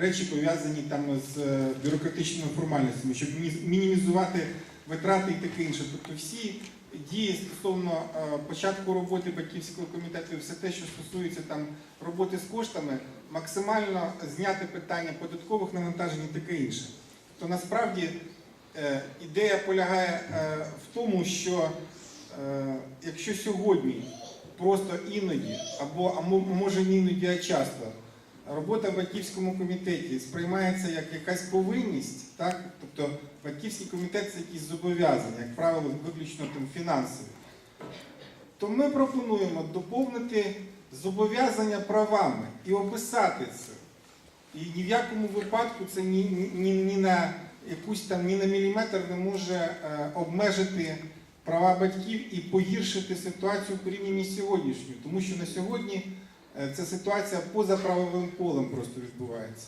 речі пов'язані там з е, бюрократичними формальностями, щоб мінімізувати витрати і таке інше. Тобто всі дії стосовно е, початку роботи батьківського комітету, і все те, що стосується там роботи з коштами, максимально зняти питання податкових навантажень і таке інше. То насправді е, ідея полягає в тому, що якщо сьогодні просто іноді, або а може не іноді, а часто, робота в батьківському комітеті сприймається як якась повинність, так? тобто батьківський комітет це якісь зобов'язання, як правило, виключно там фінансові, то ми пропонуємо доповнити зобов'язання правами і описати це. І ні в якому випадку це ні, ні, ні на якусь там ні на міліметр не може е, обмежити права батьків і погіршити ситуацію в порівнянні з сьогоднішньою. Тому що на сьогодні е, ця ситуація поза правовим полем просто відбувається.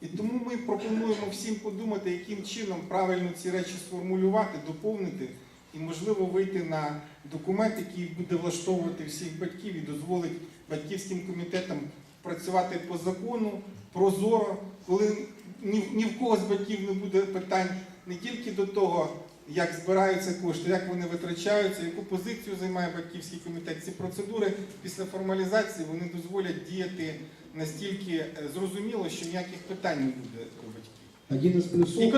І тому ми пропонуємо всім подумати, яким чином правильно ці речі сформулювати, доповнити і, можливо, вийти на документ, який буде влаштовувати всіх батьків і дозволить батьківським комітетам працювати по закону, прозоро, коли ні, ні в кого з батьків не буде питань не тільки до того, як збираються кошти, як вони витрачаються, яку позицію займає батьківський комітет. Ці процедури після формалізації вони дозволять діяти настільки е, зрозуміло, що ніяких питань не буде у батьків. Один із плюсов